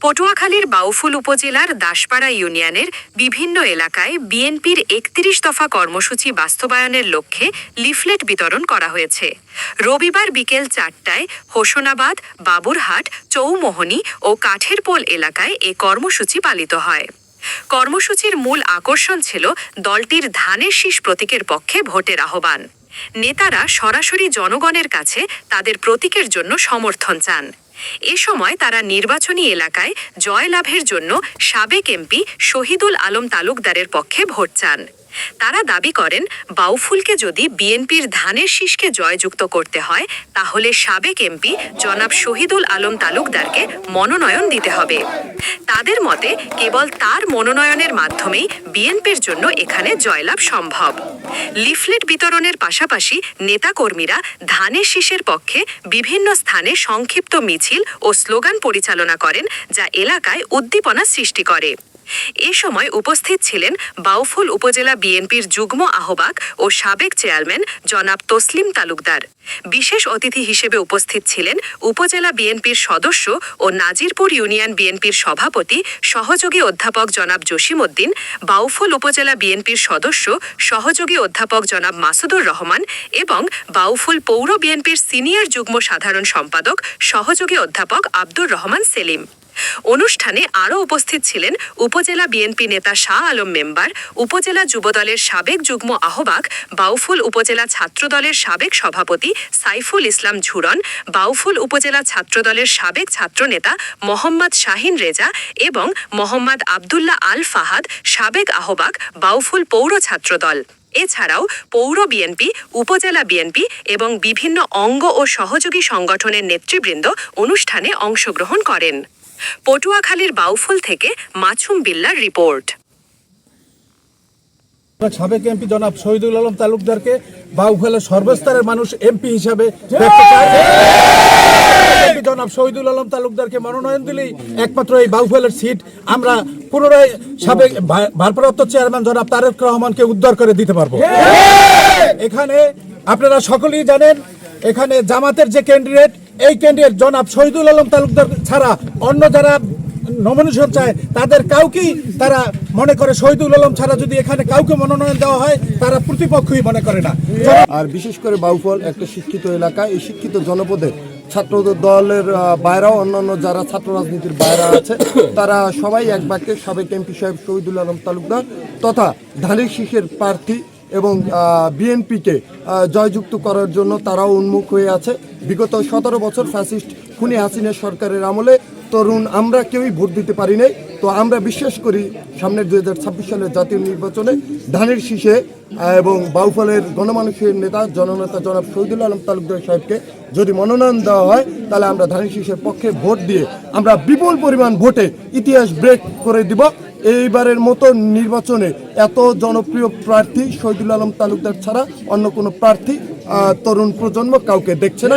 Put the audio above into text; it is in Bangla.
পটুয়াখালীর বাউফুল উপজেলার দাসপাড়া ইউনিয়নের বিভিন্ন এলাকায় বিএনপির একত্রিশ দফা কর্মসূচি বাস্তবায়নের লক্ষ্যে লিফলেট বিতরণ করা হয়েছে। রবিবার বিকেল চারটায় হোসনাবাদ, বাবুরহাট, চৌমোহনী ও কাঠেরপোল এলাকায় এ কর্মসূচি পালিত হয়। কর্মসূচির মূল আকর্ষণ ছিল দলটির ধানের শীষ প্রতীকের পক্ষে ভোটের আহ্বান। নেতারা সরাসরি জনগণের কাছে তাদের প্রতীকের জন্য সমর্থন চান। এ সময় তারা নির্বাচনী এলাকায় জয়লাভের জন্য সাবেক এমপি শহীদুল আলম তালুকদারের পক্ষে ভোট চান। তারা দাবি করেন, বাউফুলকে যদি বিএনপির ধানের শীষকে জয়যুক্ত করতে হয়, তাহলে সাবেক এমপি জনাব শহীদুল আলম তালুকদারকে মনোনয়ন দিতে হবে। তাদের মতে, কেবল তার মনোনয়নের মাধ্যমেই বিএনপির জন্য এখানে জয়লাভ সম্ভব। লিফলেট বিতরণের পাশাপাশি নেতাকর্মীরা ধানের শীষের পক্ষে বিভিন্ন স্থানে সংক্ষিপ্ত মিছিল ও স্লোগান পরিচালনা করেন, যা এলাকায় উদ্দীপনা সৃষ্টি করে। এ সময় উপস্থিত ছিলেন বাউফুল উপজেলা বিএনপির যুগ্ম আহ্বায়ক ও সাবেক চেয়ারম্যান জনাব তসলিম তালুকদার। বিশেষ অতিথি হিসেবে উপস্থিত ছিলেন উপজেলা বিএনপির সদস্য ও নাজিরপুর ইউনিয়ন বিএনপির সভাপতি সহযোগী অধ্যাপক জনাব জসিমউদ্দিন, বাউফুল উপজেলা বিএনপির সদস্য সহযোগী অধ্যাপক জনাব মাসুদুর রহমান এবং বাউফুল পৌর বিএনপির সিনিয়র যুগ্ম সাধারণ সম্পাদক সহযোগী অধ্যাপক আব্দুর রহমান সেলিম। অনুষ্ঠানে আরও উপস্থিত ছিলেন উপজেলা বিএনপি নেতা শাহ আলম মেম্বার, উপজেলা যুবদলের সাবেক যুগ্ম আহ্বায়ক, বাউফুল উপজেলা ছাত্রদলের সাবেক সভাপতি সাইফুল ইসলাম ঝুরন, বাউফুল উপজেলা ছাত্রদলের সাবেক ছাত্রনেতা মোহাম্মদ শাহিন রেজা এবং মোহাম্মদ আবদুল্লাহ আল ফাহাদ, সাবেক আহ্বায়ক, বাউফুল পৌর ছাত্রদল। এছাড়াও পৌর বিএনপি, উপজেলা বিএনপি এবং বিভিন্ন অঙ্গ ও সহযোগী সংগঠনের নেতৃবৃন্দ অনুষ্ঠানে অংশগ্রহণ করেন। পটুয়াখালীর বাউফুল থেকে মাছুম বিল্লার রিপোর্ট। সাবেক এমপি জনাব শহীদুল আলম তালুকদারকে বাউফেলের সর্বস্তরের মানুষ এমপি হিসাবে জনাব শহীদুল আলম তালুকদারকে মনোনয়ন দিলেই একমাত্র এই বাউফেলের সিট আমরা পুনরায় সাবেক ভারপ্রাপ্ত চেয়ারম্যান জনাব তারেক রহমানকে উদ্ধার করে দিতে পারব। এখানে আপনারা সকলেই জানেন এখানে জামাতের যে ক্যান্ডিডেট এই ক্যান্ডিডেট জনাব শহীদুল আলম তালুকদার ছাড়া অন্য যারা নমিনেশন চায়, তাদের কাউকেই তারা মনে করে শহীদুল আলম ছাড়া যদি এখানে কাউকে মনোনয়ন দেওয়া হয়, তারা প্রতিপক্ষই মনে করে না। আর বিশেষ করে বাউফল একটা শিক্ষিত এলাকা, এই শিক্ষিত জনপদে ছাত্র দলের বাইরেও অন্যান্য যারা ছাত্র রাজনীতির বাইরে আছে, তারা সবাই এক বাক্যে সাবেক এমপি সাহেব শহীদুল আলম তালুকদার তথা ধানের শীষের প্রার্থী এবং বিএনপিকে জয়যুক্ত করার জন্য তারাও উন্মুখ হয়ে আছে। বিগত সতেরো বছর ফ্যাসিস্ট খুনি হাসিনা সরকারের আমলে। তরুণ, আমরা কেউই ভোট দিতে পারি নাই। তো আমরা বিশ্বাস করি সামনের দুই হাজার ছাব্বিশ সালের জাতীয় নির্বাচনে ধানের শীষে এবং বাউফলের গণমানুষের নেতা, জননেতা জনাব শহীদুল আলম তালুকদার সাহেবকে যদি মনোনয়ন দেওয়া হয়, তাহলে আমরা ধানের শীষের পক্ষে ভোট দিয়ে আমরা বিপুল পরিমাণ ভোটে ইতিহাস ব্রেক করে দিব। এইবারের মতো নির্বাচনে এত জনপ্রিয় প্রার্থী শহীদুল আলম তালুকদার ছাড়া অন্য কোনো প্রার্থী তরুণ প্রজন্ম কাউকে দেখছে না।